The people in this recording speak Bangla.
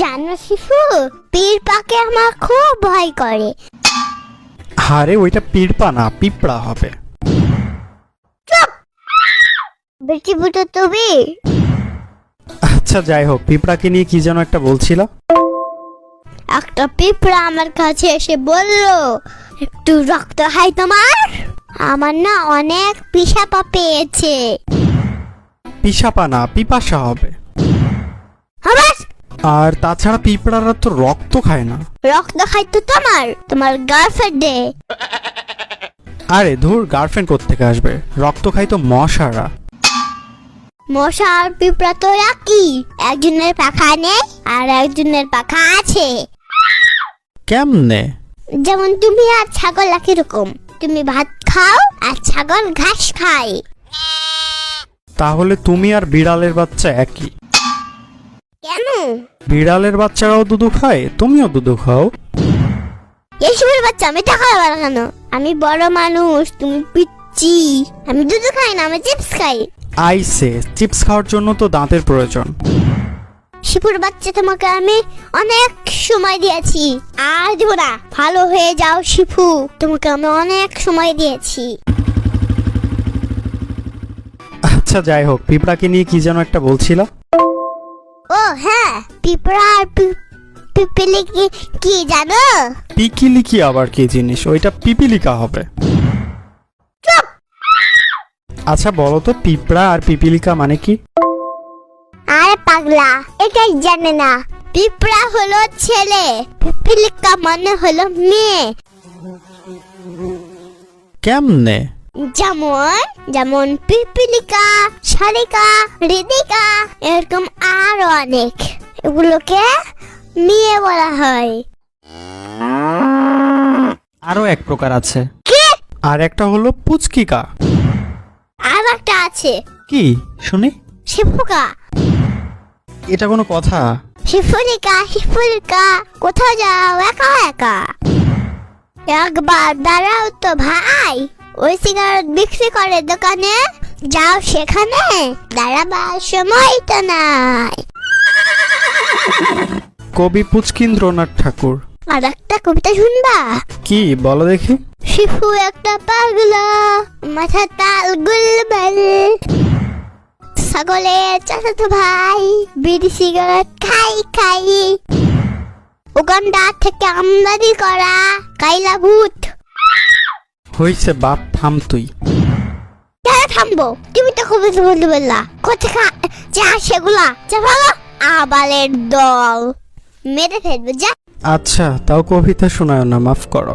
জানো শিফু পীর পাকে আমার খুব ভয় করে। আরে ওইটা পিড়পা না পিঁপড়া হবে। বেটি বুটো তুমি। আচ্ছা যাই হোক পিঁপড়াকে নিয়ে কি যেন একটা বলছিল? একটা পিঁপড়া আমার কাছে এসে বলল একটু রক্ত হয় তোমার? আমার না অনেক পিসাপা পেয়েছে। পিসাপা না পিপাসা হবে। আবার আর তাছাড়া পিঁপড়ারা তো রক্ত খায় না। রক্ত খাই তো তোমার তোমার গার্লফ্রেন্ডে আরে ধুর গার্লফ্রেন্ড থেকে আসবে? রক্ত খাই তো মশারা। মশা আর পিঁপড়া তো একই একজনের পাখা নেই আর একজনের পাখা আছে। কেমনে? যেমন তুমি আর ছাগল একই রকম তুমি ভাত খাও আর ছাগল ঘাস খায়। তাহলে তুমি আর বিড়ালের বাচ্চা একই। কেন? বিড়ালের বাচ্চারাও দুধু খায় তুমিও দুধু খাও। এসবের বাচ্চা আমি টাকা দেবার কেন? আমি বড় মানুষ তুমি পিচ্ছি আমি দুধ খাই না আমি চিপস খাই। আইসে চিপস খাওয়ার জন্য তো দাঁতের প্রয়োজন। শিপুর বাচ্চা তোমাকে আমি অনেক সময় দিয়েছি। আর দিব না ভালো হয়ে যাও শিপু। তোমাকে আমি অনেক সময় দিয়েছি। আচ্ছা যাই হোক পিঁপড়াকে নিয়ে কি যেন একটা বলছিল? ও হ্যাঁ পিঁপড়া আর পি- পিপিলি কি কি জানো? পিকিলিকি আবার কি জিনিস? ওইটা পিপিলিকা হবে। আচ্ছা বলো তো পিঁপড়া আর পিপিলিকা মানে কি? আরে পাগলা এটাই জানে না। পিঁপড়া হলো ছেলে পিপিলিকা মানে হলো মেয়ে। কেমনে? যেমন যেমন পিপিলিকা শালিকা হৃদিকা এরকম আরও অনেক। এগুলোকে মেয়ে বলা হয়। আরও এক প্রকার আছে। কি? আর একটা হলো পুচকিকা। আর একটা আছে। কি? শুনি। শিফুকা। এটা কোনো কথা? শিফুলিকা শিফুলিকা কোথাও যাও একা একা। একবার দাঁড়াও তো ভাই। ওই সিগারেট বিক্রি করে দোকানে? যাও সেখানে। দাঁড়াবার সময় তো নাই। কবি পুচকিন্দ্রনাথ ঠাকুর। আর একটা কবিতা শুনবা? কি বলো দেখি। শিফু একটা পাগলা মাথা তাল গুলবেল। ছাগলের চাচাতো ভাই বিড়ি সিগারেট খাই খাই। উগান্ডা থেকে আমদানি করা কাইলা ভূত। হইছে বাপ। থাম তুই কেন থামবো? তুমি তো কবিতা বলতে বললা কোথা যা সেগুলা। যা ভালো। আবালের দল। মেরে ফেলবে যা। আচ্ছা তাও কবিতা শোনায় না মাফ করো।